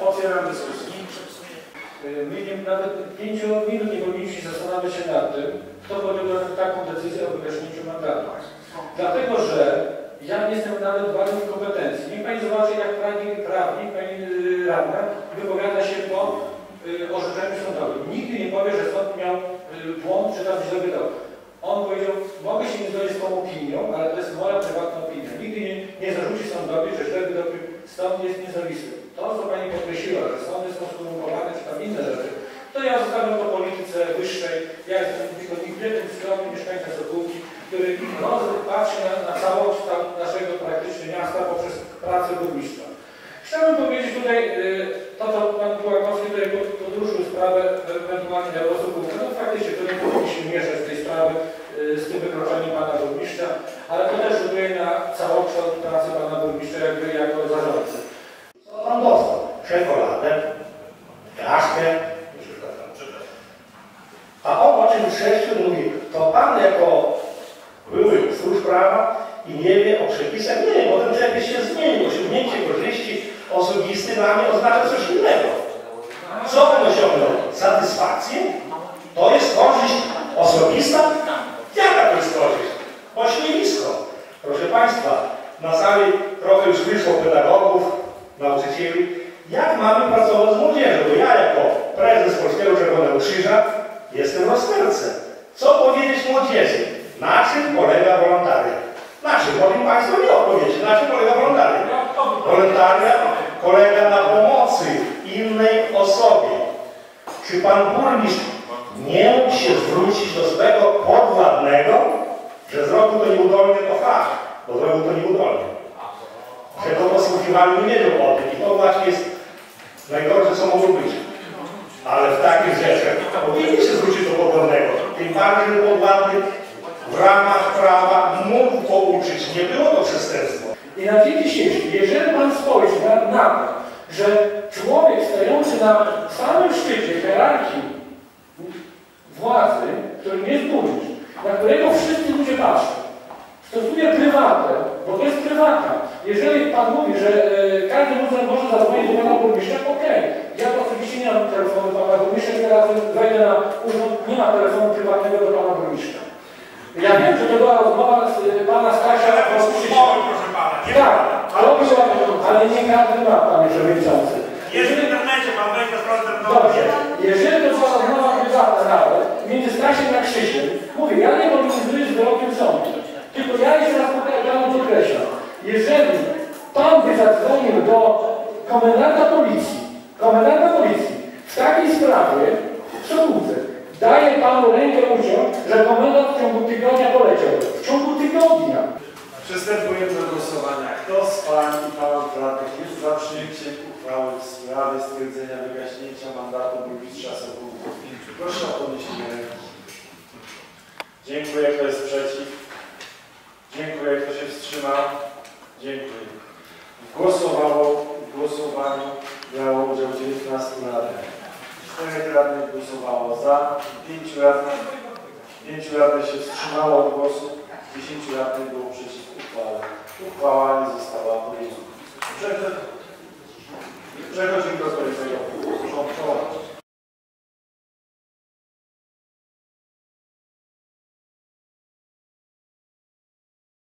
Otwieram dyskusję. Y, My nawet 5 minut nie powinniśmy zastanawiać się nad tym, kto podjął taką decyzję o wygaśnięciu mandatu. Dlatego, że ja nie jestem nawet w kompetencji. Niech Pani zobaczy, jak prawnik, prawnik Pani y, radna wypowiada się po y, orzeczeniu sądowym. Nigdy nie powie, że sąd miał y, błąd, czy tam źle wydał. On powiedział, mogę się nie zgodzić z tą opinią, ale to jest moja prywatna opinia. Nigdy nie, nie zarzuci sądowi, że źle wydał. Sąd jest niezawisły. To, co Pani podkreśliła, że sądy są skorumpowane, czy tam inne rzeczy, to ja zostawiam to polityce wyższej. Ja jestem tylko niewiernym skromnym mieszkańcem Sokółki, który no, patrzy na, na całość tam naszego praktycznie miasta poprzez pracę burmistrza. Chciałbym powiedzieć tutaj, y, to co Pan Kułakowski tutaj pod- podruszył sprawę ewentualnie Eurosokółka, no faktycznie to nie powinniśmy mieszać tej sprawy y, z tym wykroczeniem Pana Burmistrza, ale to też rzutuje na całokształt pracy Pana Burmistrza jakby jako zarządcy. Czekoladę, kaszkę. A on o czym sześciu mówi, to pan jako były stróż prawa i nie wie o przepisach. Nie, bo ten przepis się zmienił. Osiągnięcie korzyści osobisty dla mnie oznacza coś innego. Co on osiągnął? Satysfakcję? To jest korzyść osobista? Jaka to jest korzyść? Ośmiewisko. Proszę Państwa, na sali trochę już wyszło pedagogów, nauczycieli. Jak mamy pracować z młodzieżą? Bo ja jako prezes Krzyża jestem w rozterce. Co powiedzieć młodzieży? Na czym polega wolontariat? Na czym? Powiem Państwu nie odpowiedzieć. Na czym polega wolontariat? Wolontariat polega na pomocy innej osobie. Czy Pan Burmistrz nie mógł się zwrócić do swego podwładnego, że zrobił to nieudolnie, to fakt, bo zrobił to nieudolnie. Że go posłuchiwali nie wiedział o tym i to właśnie jest najgorsze, co mogło być. Takich rzeczach powinien się zwrócić do podwładnego. Tym bardziej, że podwładny w ramach prawa mógł pouczyć. Nie było to przestępstwo. I na dzień dzisiejszy, jeżeli Pan spojrzy na, na to, że człowiek stający na samym szczycie hierarchii władzy, którym jest burmistrz, na którego wszyscy ludzie patrzą, stosuje prywatę, bo to jest prywata. Jeżeli Pan mówi, że e, każdy może, może zadzwonić do Pana Burmistrza, okej. Ja oczywiście nie mam telefonu Pana Burmistrza, teraz wejdę na urząd, nie ma telefonu prywatnego do Pana Burmistrza. Ja wiem, że to była rozmowa z e, Pana Stasia proszę pana, nie tak, ale, ale nie każdy ma, panie przewodniczący. Jest w internecie, pan wejdzie sprawdzę Dobrze, jeżeli to była rozmowa prywatna nawet, między Stasiem a Krzysiem, mówię, ja nie obowiązuję z wyrokiem sądu. Tylko ja jeszcze raz panu jeżeli pan by zadzwonił do komendanta policji, komendanta policji w takiej sprawie, Sokółce, daje panu rękę uciąć, że komendant w ciągu tygodnia poleciał. W ciągu tygodnia. Przystępujemy do głosowania. Kto z Pań i Panów Radnych jest za przyjęciem uchwały w sprawie stwierdzenia wygaśnięcia mandatu burmistrza Sokółków? Proszę o podniesienie ręki. Dziękuję. Kto jest? Wstrzymał? Dziękuję. Głosowało w głosowaniu brało udział 19 radnych. 4 radnych głosowało za, 5 radnych, 5 radnych się wstrzymało od głosu, 10 radnych było przeciw uchwale. Uchwała nie została podjęta. Przechodzimy do.